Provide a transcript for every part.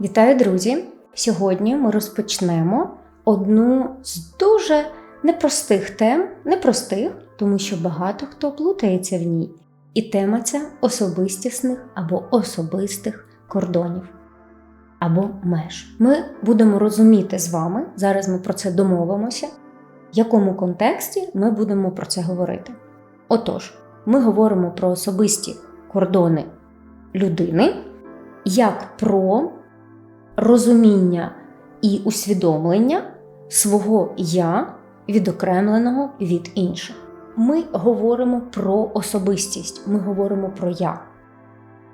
Вітаю, друзі! Сьогодні ми розпочнемо одну з дуже непростих тем, непростих, тому що багато хто плутається в ній. І тема ця особистісних або особистих кордонів або меж. Ми будемо розуміти з вами, зараз ми про це домовимося, в якому контексті ми будемо про це говорити. Отож, ми говоримо про особисті кордони людини як про розуміння і усвідомлення свого я, відокремленого від інших. Ми говоримо про особистість, ми говоримо про я.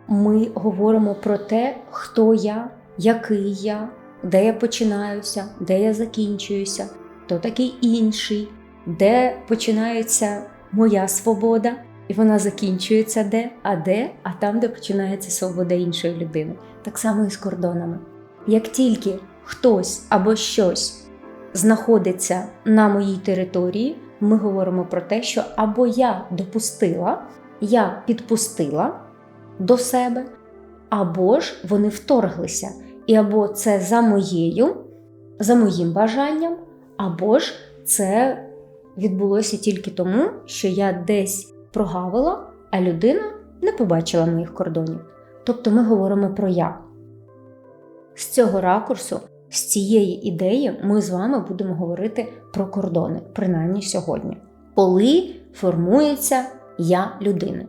Ми говоримо про те, хто я, який я, де я починаюся, де я закінчуюся, хто такий інший, де починається моя свобода, і вона закінчується де, а де, а там, де починається свобода іншої людини. Так само і з кордонами. Як тільки хтось або щось знаходиться на моїй території, ми говоримо про те, що або я допустила, я підпустила до себе, або ж вони вторглися. І або це за моєю, за моїм бажанням, або ж це відбулося тільки тому, що я десь прогавила, а людина не побачила моїх кордонів. Тобто ми говоримо про я. З цього ракурсу, з цієї ідеї, ми з вами будемо говорити про кордони, принаймні сьогодні. Коли формується я людини.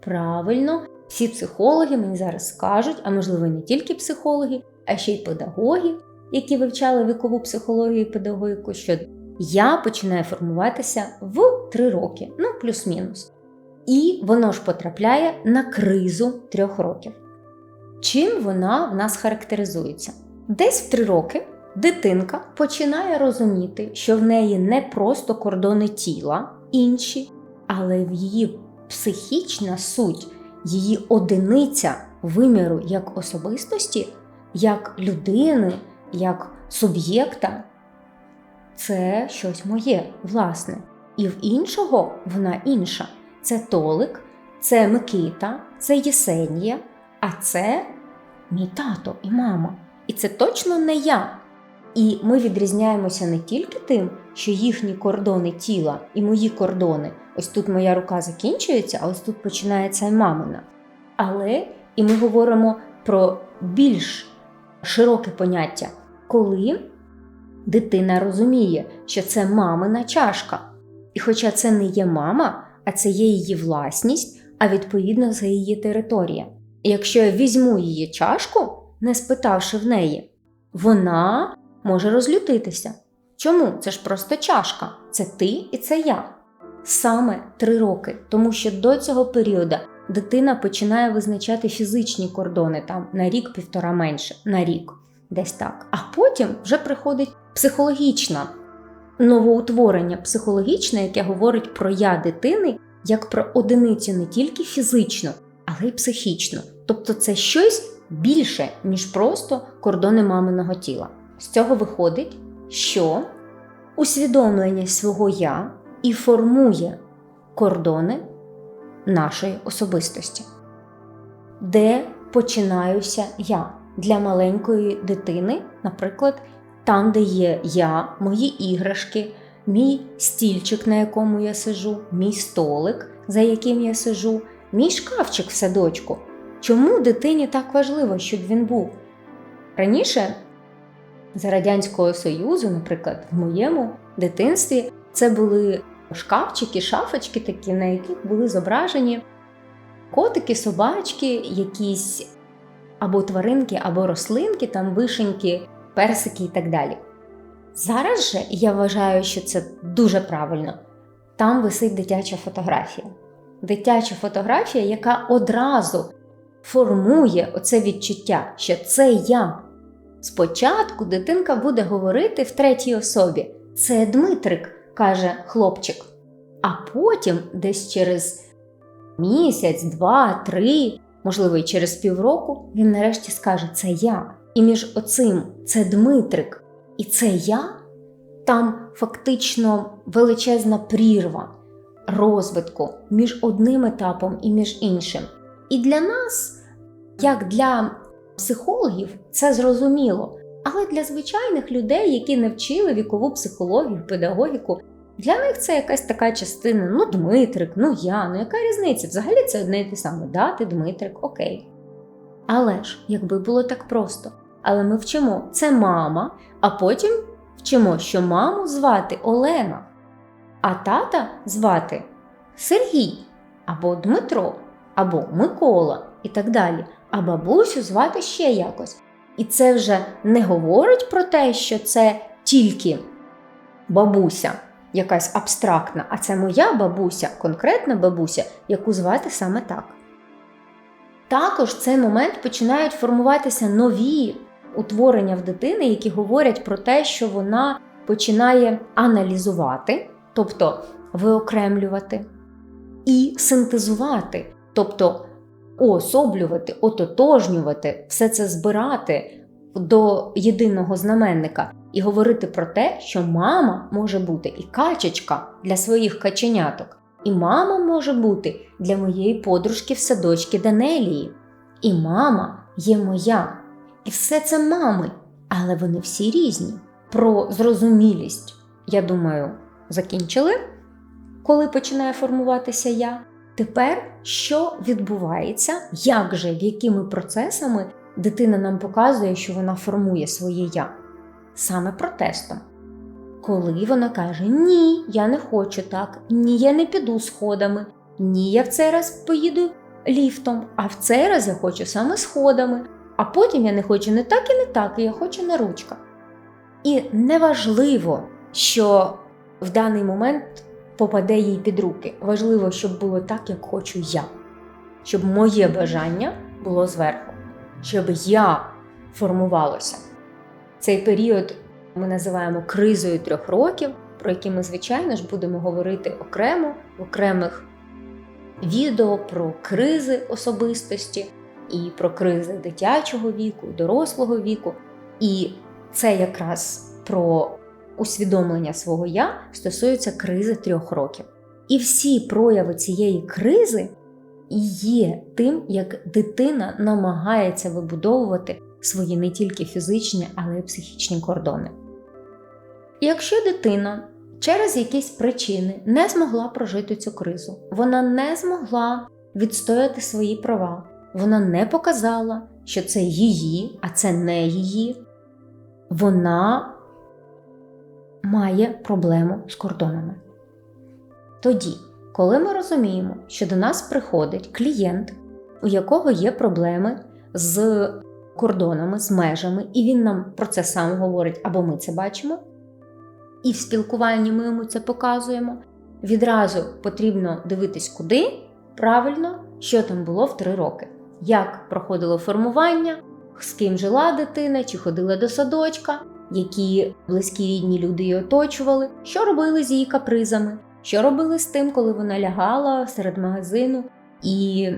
Правильно, всі психологи мені зараз скажуть, а можливо, не тільки психологи, а ще й педагоги, які вивчали вікову психологію і педагогіку, що я починаю формуватися в 3 роки, ну плюс-мінус. І воно ж потрапляє на кризу трьох років. Чим вона в нас характеризується? Десь в 3 роки дитинка починає розуміти, що в неї не просто кордони тіла інші, але в її психічна суть, її одиниця виміру як особистості, як людини, як суб'єкта це щось моє, власне. І в іншого вона інша. Це Толик, це Микита, це Єсенія, а це мій тато і мама. І це точно не я. І ми відрізняємося не тільки тим, що їхні кордони тіла і мої кордони, ось тут моя рука закінчується, а ось тут починається і мамина. Але і ми говоримо про більш широке поняття, коли дитина розуміє, що це мамина чашка. І хоча це не є мама, а це є її власність, а відповідно це її територія. Якщо я візьму її чашку, не спитавши в неї, вона може розлютитися. Чому? Це ж просто чашка, це ти і це я. Саме три роки, тому що до цього періоду дитина починає визначати фізичні кордони там на рік-півтора менше, на рік, десь так. А потім вже приходить психологічна новоутворення психологічне, яке говорить про я дитини як про одиницю не тільки фізично, але й психічно. Тобто це щось більше, ніж просто кордони маминого тіла. З цього виходить, що усвідомлення свого я і формує кордони нашої особистості, де починаюся я для маленької дитини, наприклад, там, де є я, мої іграшки, мій стільчик, на якому я сижу, мій столик, за яким я сижу, мій шкафчик в садочку. Чому дитині так важливо, щоб він був? Раніше, за Радянського Союзу, наприклад, в моєму дитинстві, це були шкафчики, шафочки, такі, на яких були зображені котики, собачки, якісь або тваринки, або рослинки, там вишеньки персики і так далі. Зараз же я вважаю, що це дуже правильно. Там висить дитяча фотографія. Дитяча фотографія, яка одразу формує оце відчуття, що це я. Спочатку дитинка буде говорити в третій особі: це Дмитрик, каже хлопчик. А потім, десь через місяць, два, три, можливо, і через півроку, він нарешті скаже: Це я. І між оцим це Дмитрик і це я, там фактично величезна прірва розвитку між одним етапом і між іншим. І для нас, як для психологів це зрозуміло. Але для звичайних людей, які не вчили вікову психологію, педагогіку, для них це якась така частина: ну, Дмитрик, ну я, ну яка різниця? Взагалі це одне і те саме. Да, ти Дмитрик, окей. Але ж, якби було так просто. Але ми вчимо це мама, а потім вчимо, що маму звати Олена, а тата звати Сергій, або Дмитро, або Микола і так далі. А бабусю звати ще якось. І це вже не говорить про те, що це тільки бабуся, якась абстрактна, а це моя бабуся, конкретна бабуся, яку звати саме так. Також в цей момент починають формуватися нові утворення в дитини, які говорять про те, що вона починає аналізувати, тобто виокремлювати, і синтезувати, тобто уособлювати, ототожнювати, все це збирати до єдиного знаменника і говорити про те, що мама може бути і качечка для своїх каченяток, і мама може бути для моєї подружки в садочки Данелії. І мама є моя. І все це мами, але вони всі різні. Про зрозумілість, я думаю, закінчили, коли починає формуватися я. Тепер що відбувається, як же, якими процесами дитина нам показує, що вона формує своє я? Саме протестом. Коли вона каже: Ні, я не хочу так, ні, я не піду сходами, ні, я в цей раз поїду ліфтом, а в цей раз я хочу саме сходами, а потім я не хочу не так і не так, і я хочу на ручках. І неважливо, що в даний момент попаде їй під руки. Важливо, щоб було так, як хочу я, щоб моє бажання було зверху, щоб я формувалося. Цей період ми називаємо кризою трьох років, про які ми, звичайно ж, будемо говорити окремо в окремих відео про кризи особистості і про кризи дитячого віку, дорослого віку. І це якраз про усвідомлення свого я стосується кризи трьох років. І всі прояви цієї кризи є тим, як дитина намагається вибудовувати свої не тільки фізичні, але й психічні кордони. Якщо дитина через якісь причини не змогла прожити цю кризу, вона не змогла відстояти свої права, вона не показала, що це її, а це не її, вона має проблему з кордонами. Тоді, коли ми розуміємо, що до нас приходить клієнт, у якого є проблеми з кордонами, з межами, і він нам про це сам говорить, або ми це бачимо, і в спілкуванні ми йому це показуємо, відразу потрібно дивитись, куди правильно, що там було в три роки, як проходило формування, з ким жила дитина, чи ходила до садочка, які близькі рідні люди її оточували, що робили з її капризами, що робили з тим, коли вона лягала серед магазину і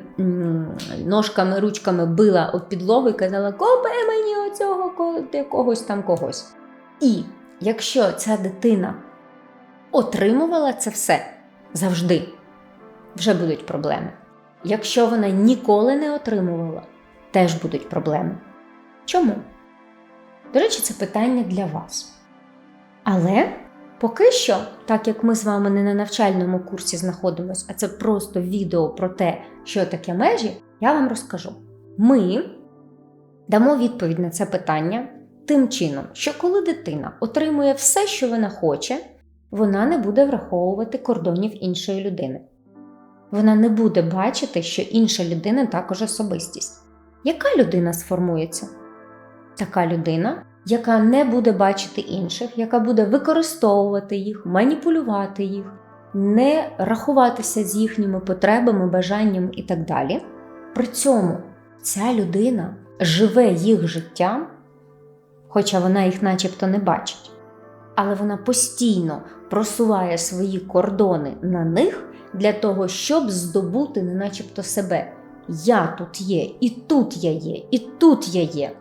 ножками, ручками била об підлогу і казала: Купи мені оцього якогось там когось. І якщо ця дитина отримувала це все завжди, вже будуть проблеми. Якщо вона ніколи не отримувала, теж будуть проблеми. Чому? До речі, це питання для вас. Але поки що, так як ми з вами не на навчальному курсі знаходимося, а це просто відео про те, що таке межі, я вам розкажу. Ми дамо відповідь на це питання тим чином, що коли дитина отримує все, що вона хоче, вона не буде враховувати кордонів іншої людини. Вона не буде бачити, що інша людина також особистість. Яка людина сформується? Така людина, яка не буде бачити інших, яка буде використовувати їх, маніпулювати їх, не рахуватися з їхніми потребами, бажаннями і так далі. При цьому ця людина живе їх життям, хоча вона їх начебто не бачить. Але вона постійно просуває свої кордони на них для того, щоб здобути, не начебто себе. Я тут є, і тут я є, і тут я є.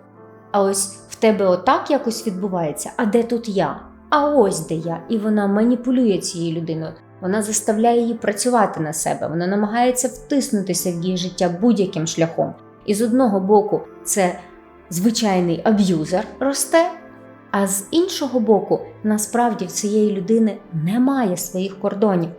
А ось в тебе отак якось відбувається. А де тут я? А ось де я. І вона маніпулює цією людиною. Вона заставляє її працювати на себе, вона намагається втиснутися в її життя будь-яким шляхом. І з одного боку, це звичайний аб'юзер росте, а з іншого боку, насправді в цієї людини немає своїх кордонів.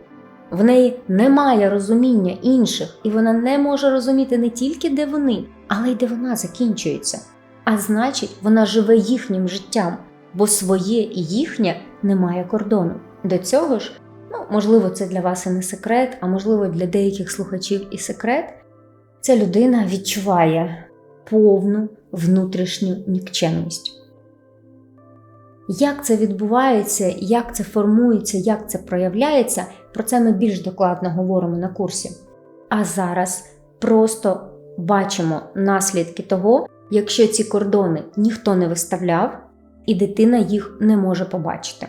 В неї немає розуміння інших, і вона не може розуміти не тільки де вони, але й де вона закінчується. А значить, вона живе їхнім життям, бо своє і їхнє немає кордону. До цього ж, ну можливо, це для вас і не секрет, а можливо для деяких слухачів і секрет. Ця людина відчуває повну внутрішню нікчемність. Як це відбувається, як це формується, як це проявляється, про це ми більш докладно говоримо на курсі. А зараз просто бачимо наслідки того, якщо ці кордони ніхто не виставляв, і дитина їх не може побачити.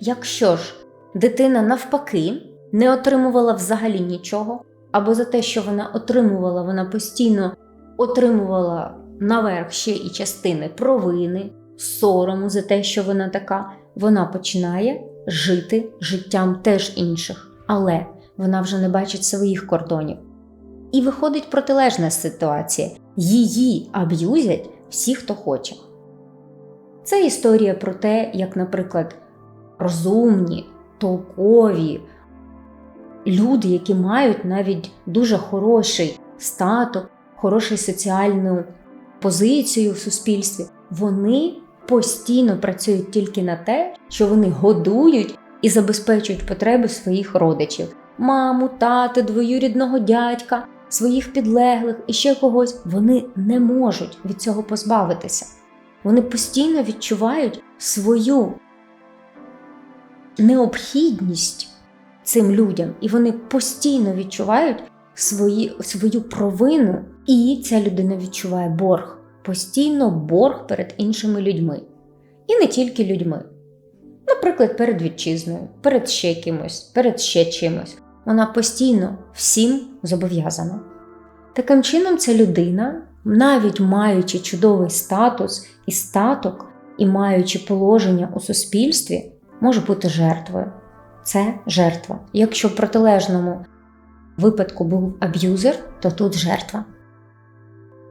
Якщо ж дитина навпаки не отримувала взагалі нічого, або за те, що вона отримувала, вона постійно отримувала наверх ще і частини провини, сорому за те, що вона така, вона починає жити життям теж інших, але вона вже не бачить своїх кордонів. І виходить протилежна ситуація: її аб'юзять всі, хто хоче. Це історія про те, як, наприклад, розумні, толкові люди, які мають навіть дуже хороший статок, хорошу соціальну позицію в суспільстві, вони постійно працюють тільки на те, що вони годують і забезпечують потреби своїх родичів: маму, тати, двоюрідного дядька, своїх підлеглих і ще когось. Вони не можуть від цього позбавитися. Вони постійно відчувають свою необхідність цим людям, і вони постійно відчувають свої, свою провину, і ця людина відчуває борг, постійно борг перед іншими людьми. І не тільки людьми. Наприклад, перед вітчизною, перед ще кимось, перед ще чимось. Вона постійно всім зобов'язана. Таким чином, ця людина, навіть маючи чудовий статус і статок, і маючи положення у суспільстві, може бути жертвою. Це жертва. Якщо в протилежному випадку був аб'юзер, то тут жертва.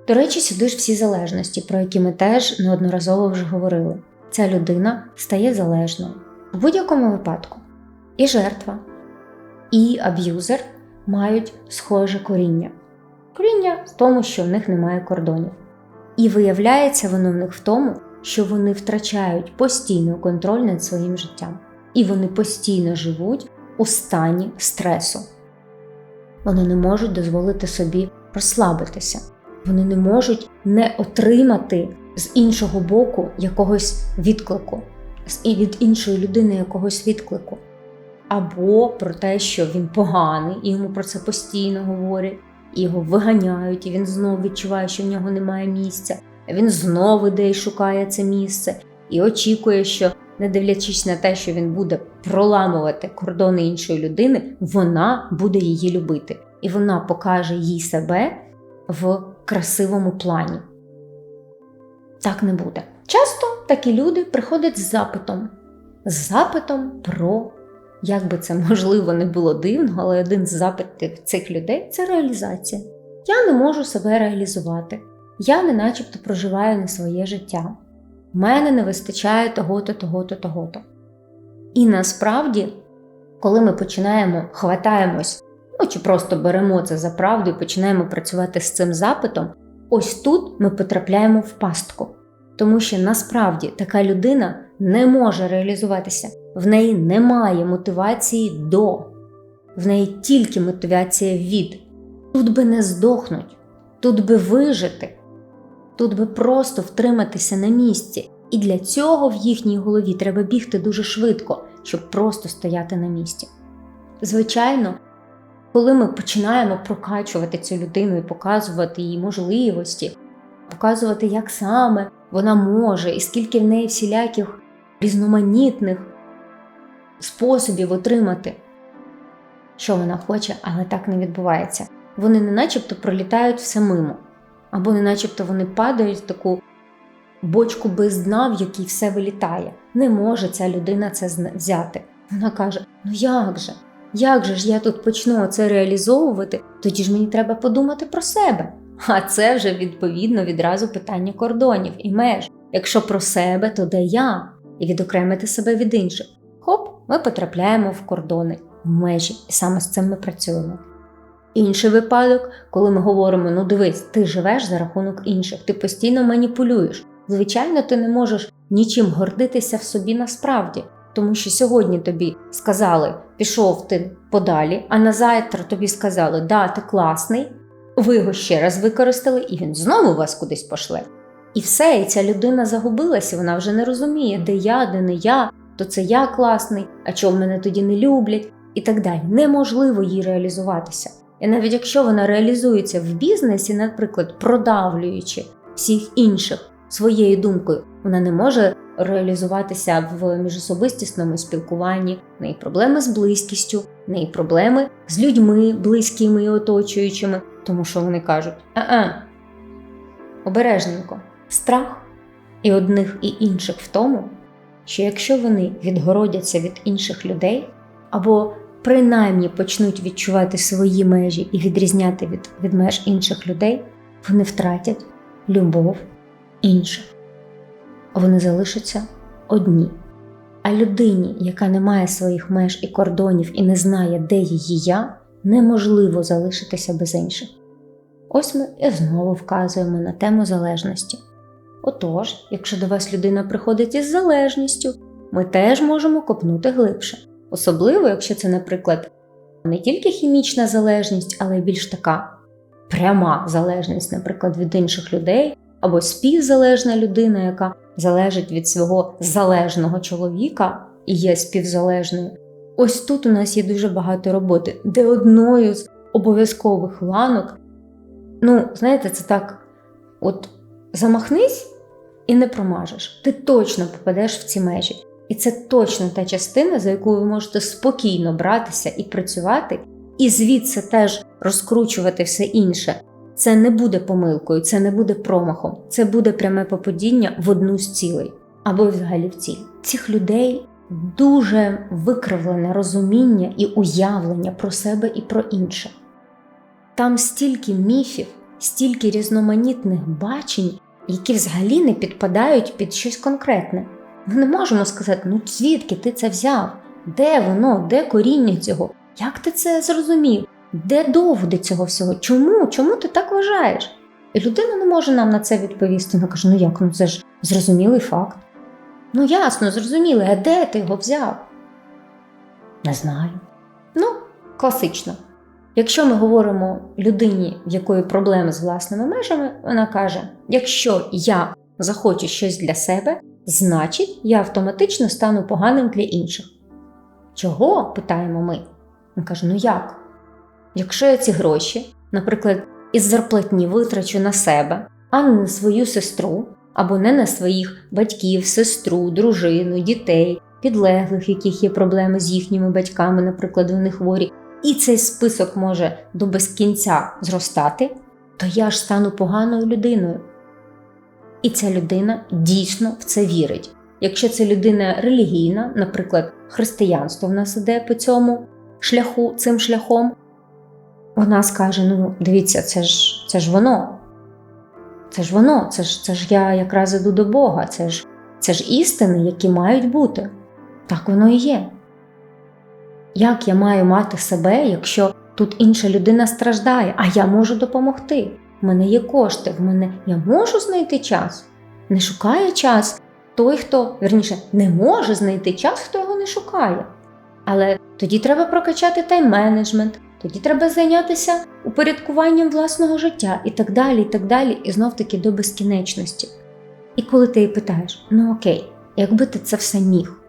До речі, сюди ж всі залежності, про які ми теж неодноразово вже говорили. Ця людина стає залежною. В будь-якому випадку і жертва, і аб'юзер мають схоже коріння. Коріння в тому, що в них немає кордонів. І виявляється воно в них в тому, що вони втрачають постійно контроль над своїм життям. І вони постійно живуть у стані стресу. Вони не можуть дозволити собі розслабитися, вони не можуть не отримати з іншого боку якогось відклику, і від іншої людини якогось відклику. Або про те, що він поганий, і йому про це постійно говорять, і його виганяють, і він знову відчуває, що в нього немає місця. Він знову іде і шукає це місце і очікує, що, не дивлячись на те, що він буде проламувати кордони іншої людини, вона буде її любити, і вона покаже їй себе в красивому плані. Так не буде. Часто такі люди приходять з запитом, з запитом про, як би це можливо не було дивно, але один з запитів цих людей це реалізація. Я не можу себе реалізувати. Я не начебто проживаю не своє життя. В мене не вистачає того-то, того-то, того-то. І насправді, коли ми починаємо хватаємось, ну чи просто беремо це за правду і починаємо працювати з цим запитом, ось тут ми потрапляємо в пастку. Тому що насправді така людина не може реалізуватися, в неї немає мотивації до, в неї тільки мотивація від. Тут би не здохнуть, тут би вижити, тут би просто втриматися на місці. І для цього в їхній голові треба бігти дуже швидко, щоб просто стояти на місці. Звичайно, коли ми починаємо прокачувати цю людину і показувати їй можливості, показувати, як саме вона може, і скільки в неї всіляких різноманітних способів отримати, що вона хоче, але так не відбувається. Вони не начебто пролітають все мимо, або не начебто вони падають в таку бочку без дна, в якій все вилітає. Не може ця людина це взяти. Вона каже: Ну як же? Як же ж я тут почну це реалізовувати? Тоді ж мені треба подумати про себе. А це вже відповідно відразу питання кордонів і меж. Якщо про себе, то де я? І відокремити себе від інших. Хоп, ми потрапляємо в кордони, в межі, і саме з цим ми працюємо. Інший випадок, коли ми говоримо: ну дивись, ти живеш за рахунок інших, ти постійно маніпулюєш. Звичайно, ти не можеш нічим гордитися в собі насправді, тому що сьогодні тобі сказали, пішов ти подалі, а на завтра тобі сказали, да, ти класний, ви його ще раз використали, і він знову вас кудись пошле. І все, і ця людина загубилася, вона вже не розуміє, де я, де не я, то це я класний, а чого мене тоді не люблять, і так далі. Неможливо їй реалізуватися. І навіть якщо вона реалізується в бізнесі, наприклад, продавлюючи всіх інших своєю думкою, вона не може реалізуватися в міжособистісному спілкуванні, в неї проблеми з близькістю, в неї проблеми з людьми близькими і оточуючими, тому що вони кажуть: а-а, обережненько, страх і одних і інших в тому, що якщо вони відгородяться від інших людей або принаймні почнуть відчувати свої межі і відрізняти від, від меж інших людей, вони втратять любов інших. Вони залишаться одні. А людині, яка не має своїх меж і кордонів і не знає, де її я, неможливо залишитися без інших. Ось ми і знову вказуємо на тему залежності. Отож, якщо до вас людина приходить із залежністю, ми теж можемо копнути глибше. Особливо, якщо це, наприклад, не тільки хімічна залежність, але й більш така пряма залежність, наприклад, від інших людей, або співзалежна людина, яка залежить від свого залежного чоловіка і є співзалежною. Ось тут у нас є дуже багато роботи, де одною з обов'язкових ланок, ну, знаєте, це так: от замахнись і не промажеш. Ти точно попадеш в ці межі. І це точно та частина, за яку ви можете спокійно братися і працювати, і звідси теж розкручувати все інше. Це не буде помилкою, це не буде промахом, це буде пряме попадіння в одну з цілей або взагалі в ціль. Цих людей дуже викривлене розуміння і уявлення про себе і про інше. Там стільки міфів, стільки різноманітних бачень, які взагалі не підпадають під щось конкретне. Ми не можемо сказати, ну звідки ти це взяв? Де воно, де коріння цього? Як ти це зрозумів? Де доводи цього всього? Чому? Чому ти так вважаєш? І людина не може нам на це відповісти. Вона каже: ну як, ну це ж зрозумілий факт. Ну ясно, зрозумілий, а де ти його взяв? Не знаю. Ну, класично. Якщо ми говоримо людині, в якої проблеми з власними межами, вона каже: якщо я захочу щось для себе, значить я автоматично стану поганим для інших. Чого? питаємо ми. Він каже: ну як? Якщо я ці гроші, наприклад, із зарплатні витрачу на себе, а не на свою сестру, або не на своїх батьків, сестру, дружину, дітей, підлеглих, яких є проблеми з їхніми батьками, наприклад, вони хворі, і цей список може до безкінця зростати, то я ж стану поганою людиною. І ця людина дійсно в це вірить. Якщо це людина релігійна, наприклад, християнство в нас іде по цьому шляху, цим шляхом, вона скаже: ну, дивіться, це ж це ж воно. Це ж воно, це ж це ж я якраз іду до Бога, це ж це ж істини, які мають бути. Так воно і є. Як я маю мати себе, якщо тут інша людина страждає, а я можу допомогти? В мене є кошти, в мене я можу знайти час. Не шукає час той, хто, верніше, не може знайти час, хто його не шукає. Але тоді треба прокачати тайм-менеджмент, тоді треба зайнятися упорядкуванням власного життя і так далі, і так далі, і знов таки до безкінечності. І коли ти її питаєш, ну окей, якби ти це все міг,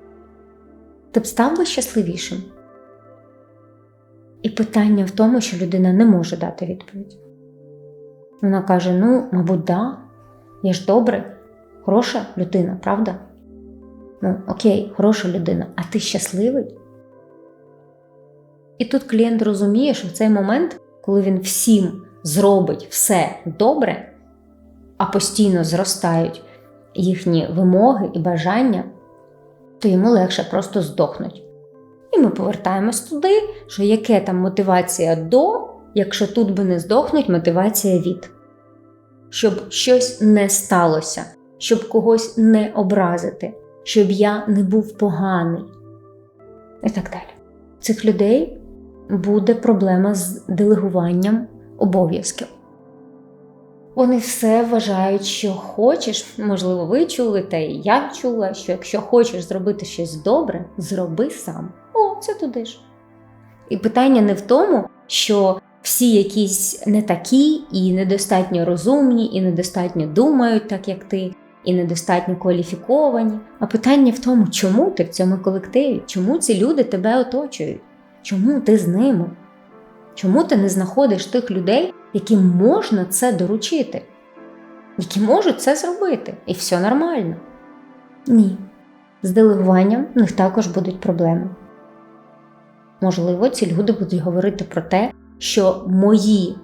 ти б став би щасливішим? І питання в тому, що людина не може дати відповідь. Вона каже: Ну, мабуть, да, я ж добре, хороша людина, правда? Ну, окей, хороша людина, а ти щасливий? І тут клієнт розуміє, що в цей момент, коли він всім зробить все добре, а постійно зростають їхні вимоги і бажання, то йому легше просто здохнуть. І ми повертаємось туди, що яке там мотивація до, якщо тут би не здохнуть, мотивація від. щоб щось не сталося, щоб когось не образити, щоб я не був поганий. І так далі. Цих людей буде проблема з делегуванням обов'язків. Вони все вважають, що хочеш, можливо, ви чули, та і я чула, що якщо хочеш зробити щось добре, зроби сам. О, це туди ж. І питання не в тому, що всі якісь не такі, і недостатньо розумні, і недостатньо думають, так як ти, і недостатньо кваліфіковані. А питання в тому, чому ти в цьому колективі, чому ці люди тебе оточують, чому ти з ними? Чому ти не знаходиш тих людей, яким можна це доручити, які можуть це зробити, і все нормально? Ні. З делегуванням в них також будуть проблеми. Можливо, ці люди будуть говорити про те, що мої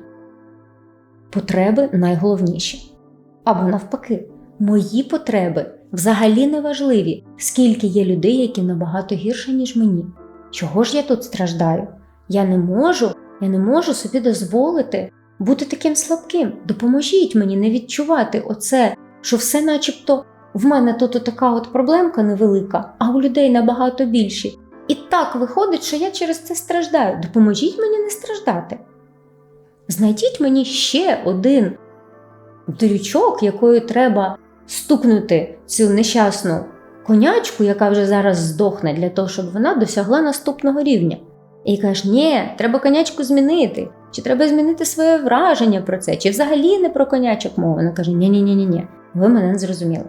потреби найголовніші. Або навпаки, мої потреби взагалі не важливі, скільки є людей, які набагато гірше, ніж мені. Чого ж я тут страждаю? Я не можу, я не можу собі дозволити бути таким слабким. Допоможіть мені не відчувати оце, що все начебто в мене тут така от проблемка невелика, а у людей набагато більші. І так виходить, що я через це страждаю. Допоможіть мені не страждати. Знайдіть мені ще один дрючок, якою треба стукнути цю нещасну конячку, яка вже зараз здохне, для того, щоб вона досягла наступного рівня. І кажеш, ні, треба конячку змінити, чи треба змінити своє враження про це, чи взагалі не про конячок мова. Вона каже: ні ні ні ні ні ви мене не зрозуміли.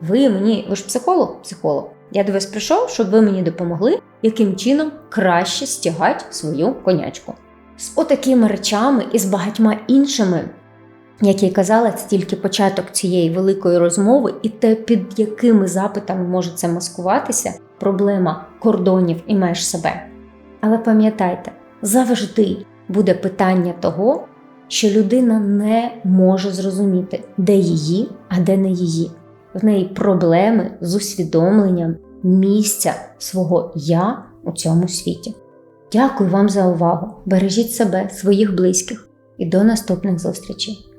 Ви мені, ви ж психолог? Психолог. Я до вас прийшов, щоб ви мені допомогли, яким чином краще стягати свою конячку. З отакими речами і з багатьма іншими, як я й казала, це тільки початок цієї великої розмови, і те, під якими запитами може це маскуватися, проблема кордонів і меж себе. Але пам'ятайте, завжди буде питання того, що людина не може зрозуміти, де її, а де не її. В неї проблеми з усвідомленням місця свого я у цьому світі. Дякую вам за увагу! Бережіть себе, своїх близьких і до наступних зустрічей!